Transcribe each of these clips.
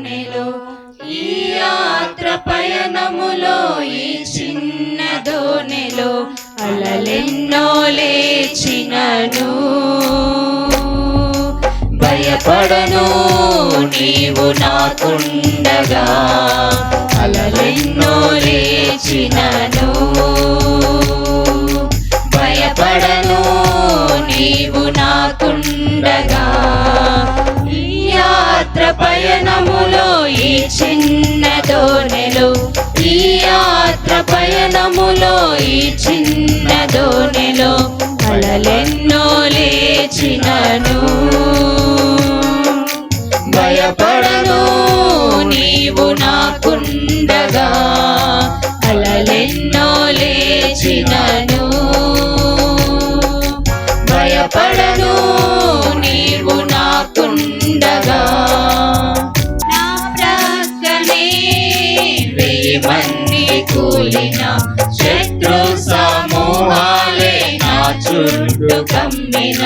నెలు ఈ యాత్ర పయనములో ఈ చిన్న ధోనిలో అలలెన్నో లేచినను. భయపడను నీవు నాకుండగా అలలెన్నో లేచిన పయనములో ఈ చిన్న దోణెలో. ఈ యాత్ర పయనములో ఈ చిన్న దోనెలో అలలెన్నో లేచినను. కూలిన శత్రు సమూహాలే నా చుట్టూ కమ్మిన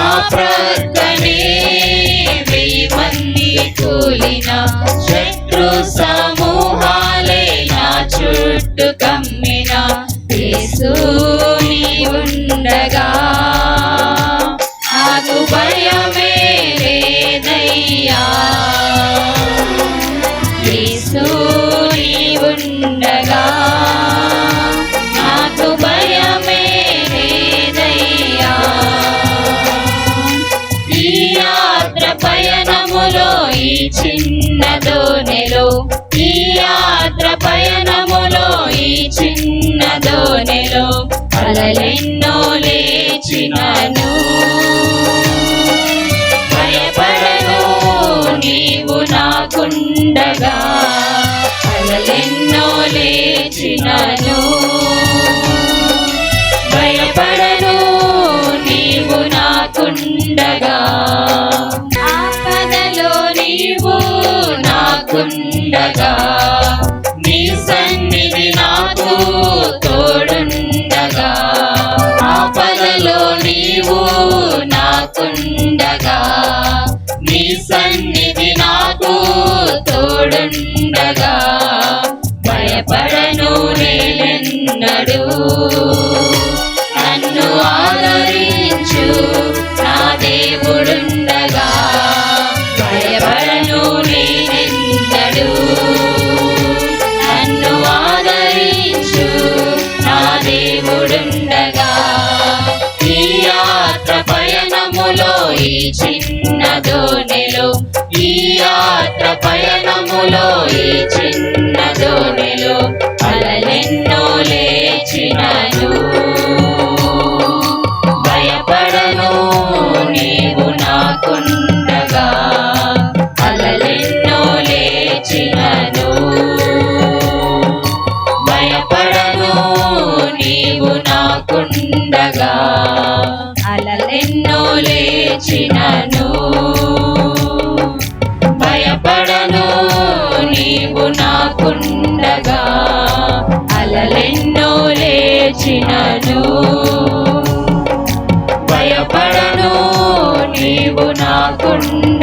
ఆ ప్రక్కనే వెయ్యి మంది కూలిన? శత్రు సమూహాలే నా చుట్టూ కమ్మిన యేసు ఈ యాత్ర పయనములో ఈ చిన్న దోనెలో ఈ యాత్ర పయనములో ఈ చిన్న దోనెలో అలలెన్నో లేచినను. భయపడను నీవు నాకుండగా. అలలెన్నో లేచినను. తోడుండగా నీ సన్నిధి నాకు తోడుండగా. ఆపదలో నీవు నాకుండగా నీ సన్నిధి నాకు తోడుండగా. భయపడను నేనెన్నడు నన్ను ఆదరించు. ఈ చిన్న దోణిలో ఈ యాత్ర పయనములో ఈ చిన్న దోణిలో అలలెన్నో లేచినను. భయపడను నీవు నాకుండగా అలలెన్నో లేచినను. భయపడ లేచినను భయపడను నీవు నాకుండగా అలలెన్నో లేచినను. భయపడను నీవు నాకుండ